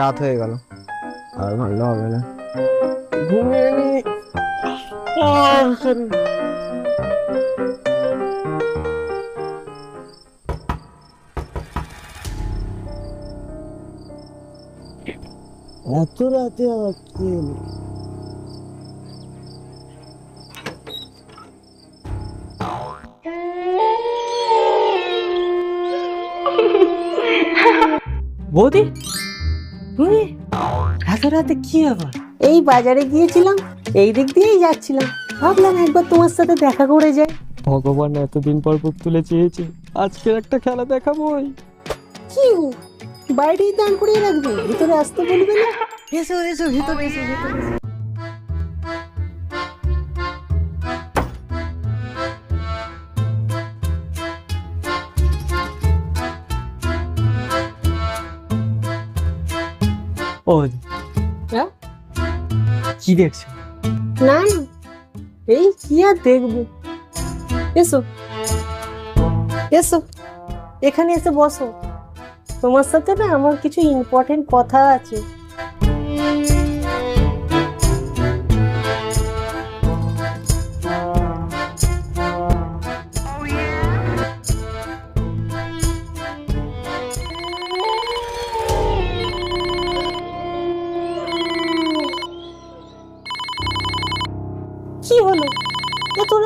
রাত হয়ে গেল। আর ভালো হবে না। ঘুমিয়ে নি। এত রাতে আবার কি এলো? বৌদি তুমি এত রাতে কি আবার? এই বাজারে গিয়েছিলাম এই দিক দিয়েই যাচ্ছিলাম। ভাবলাম একবার তোমার সাথে দেখা করে যাই। ভগবান এতদিন পর বুক তুলে চেয়েছে আজকের একটা খেলা দেখাবোই। কি বাইরেই দান করিয়ে রাখবে ভিতরে আসতে বলবে না? এসো এসো ভিতরে এসো ভিতরে এসো। ও হ্যাঁ? কি দেখছ? না না। এই কি আর দেখব? এসো। এসো। এখানে এসে বসো। তোমার সাথে না আমার কিছু ইম্পর্টেন্ট কথা আছে।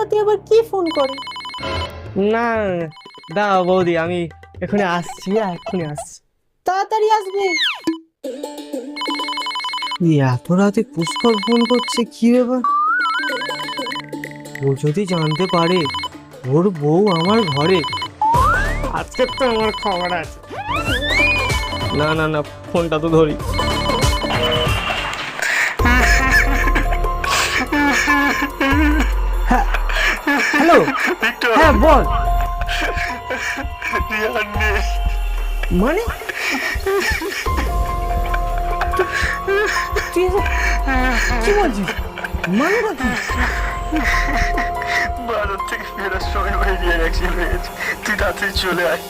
রাতে আবার কি ফোন করে? না দাও বৌদি আমি এখানে আসছি এক্ষুনি আসছি। তাড়াতাড়ি আসবে। এত রাতে পুষ্কর ফোন করছে কি ব্যাপার? ও যদি জানতে পারে ওর বউ আমার ঘরে। আজকে তো আমার খবর আছে। না না না ফোনটা তো ধরি। হ্যালো? হ্যাঁ বল। মানে? তুই কি বলছিস? মানে কি বাজার থেকে ফেরার সময় বেরিয়ে গেছি হয়েছে। তুই তাড়াতাড়ি চলে আয়।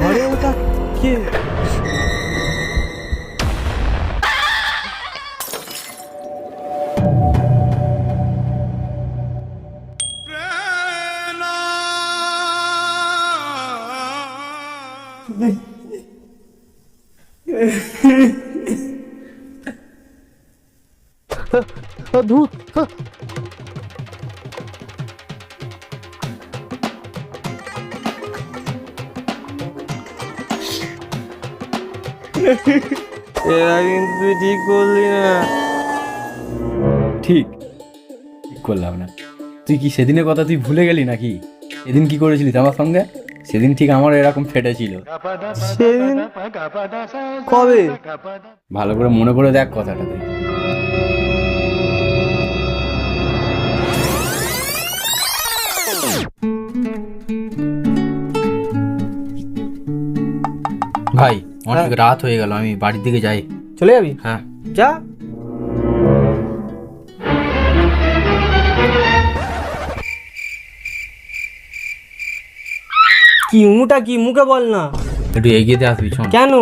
ঘরে ওটা কে? ধূত এরা কিন্তু তুই ঠিক করলি না। ঠিক। ঠিক করলাম না। তুই কি সেদিনের কথা তুই ভুলে গেলি নাকি? সেদিন কি করেছিলিস আমার সঙ্গে? সেদিন ঠিক আমার এরকম ফেটেছিল সেদিন? কবে? ভালো করে মনে করে দেখ কথাটা তুই। ভাই অনেক রাত হয়ে গেল আমি বাড়ির দিকে যাই। চলে যাবি? হ্যাঁ। যা। কি মুটা কি মুখে বল না। একটু এগিয়েতে আসবি শোন। কেন?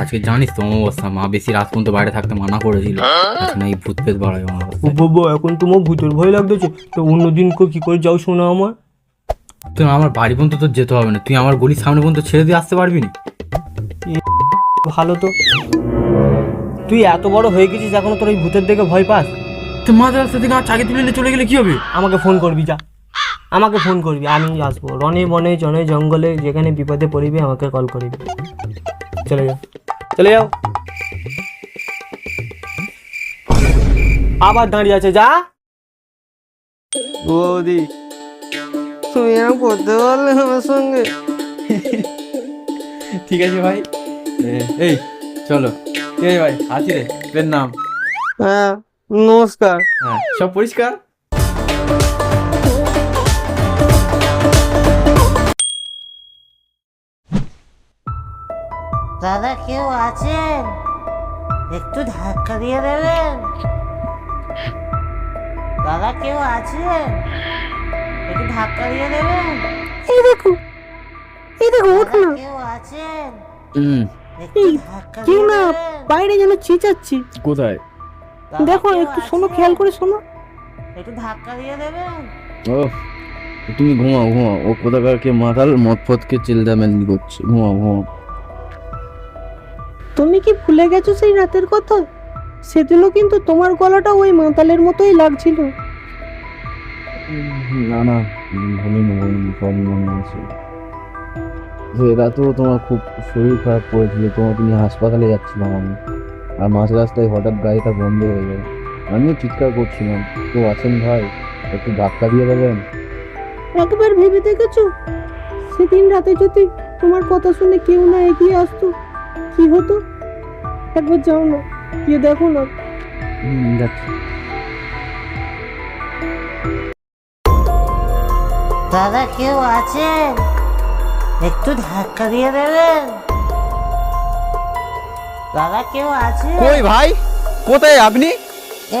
আজকে জানিস তো অমাবস্যা মা বেশি রাত পর্যন্ত বাইরে থাকতে মানা করেছিল। আজকে না এই ভূত পেত বাড়ায় অমাবস্যা এখন তোমার ভূতের ভয় লাগতেছে। তো অন্যদিন কো কি করে যাও শোনা আমার। তুই আমার বাড়ি পর্যন্ত তো যেতে হবে না। তুই আমার গলির সামনে পর্যন্ত ছেড়ে দিয়ে আসতে পারবি না? ভালো তো। তুই এত বড় হয়ে গেছিস এখনও তোর ওই ভূতের দেখে ভয় পাস? তুই মাঝে রাস্তা থেকে আমার চাকরি তুলে নিয়ে চলে গেলে কি হবে? আমাকে ফোন করবি যা। আমাকে ফোন করবি আমি আসব। রনে বনে জনে জঙ্গলে যেখানে বিপদে পড়িবি আমাকে কল করবি। চলে যাও চলে যাও। আবার দাঁড়িয়ে আছে যা। বৌদি তুমি এরকম করতে পারলে আমার সঙ্গে? ঠিক আছে ভাই। এই চলো। এই ভাই আছি রে তোর নাম? হ্যাঁ নমস্কার। হ্যাঁ সব পরিষ্কার? দাদা কেউ আছেন? একটু ধাক্কা দিয়ে দেবেন? দাদা কেউ আছেন? একটু ধাক্কা দিয়ে দেবেন? এই দেখো এই দেখো কেউ আছেন? হুম। এই কেউ না? বাইরে যেন চেঁচাচ্ছি। কোথায়? দেখো একটু শোনো খেয়াল করে শোনো। একটু ধাক্কা দিয়ে দেবেন? ও তুমি ঘুমাও ঘুমাও। ও কোথাকার কে মাতাল মদ ফদকে চিল্লামেন্দি করছে। ঘুমাও ঘুমাও। তুমি কি ভুলে গেছো সেই রাতের কথা? সেদিনও কিন্তু তোমার গলাটা ওই মাতালের মতোই লাগছিল। না না ভুলিনি ভুলিনি সব মনে আছে যে রাতেও তোমার খুব শরীর খারাপ করেছিল তোমার তুমি হাসপাতালে যাচ্ছিলাম আমি। আর মাঝ রাস্তায় হঠাৎ গাড়িটা বন্ধ হয়ে যায় আমিও চিৎকার করছিলাম কেউ আছেন ভাই? একটু ধাক্কা দিয়ে দেবেন একবার ভেবে দেখেছ? সেদিন রাতে যদি তোমার কথা শুনে কেউ না এগিয়ে আসতো কি হতো? একবার যাও না গিয়ে দেখো না। হুম যাচ্ছি। দাদা কেউ আছেন? একটু ধাক্কা দিয়ে দেবেন। দাদা কেউ আছে? কই ভাই? কোথায় আপনি?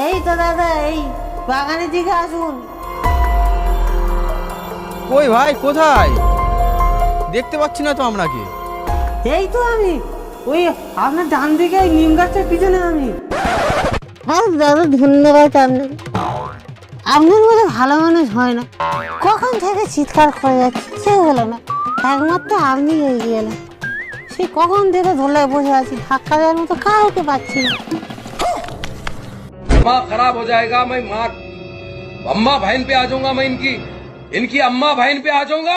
এই তো দাদা এই বাগানের দিকে আসুন। কই ভাই কোথায়? দেখতে পাচ্ছি না তো আপনাকে। এই তো আমি ওই আপনার ডান দিকে নিম গাছটার পিছনে আমি। হ্যাঁ দাদা ধন্যবাদ আপনাকে। আপনার মতো ভালো মানুষ হয় না কখন থেকে চিৎকার করে যাচ্ছে কেউ হলো না একমাত্র আপনি এগিয়ে এলেন সে কখন থেকে ধরে বসে আছি ধাক্কা দেওয়ার মতো কাউকে পাচ্ছি না दिमाग खराब हो जाएगा मैं मार अम्मा बहन पे आ जाऊंगा मैं इनकी इनकी अम्मा बहन पे आ जाऊंगा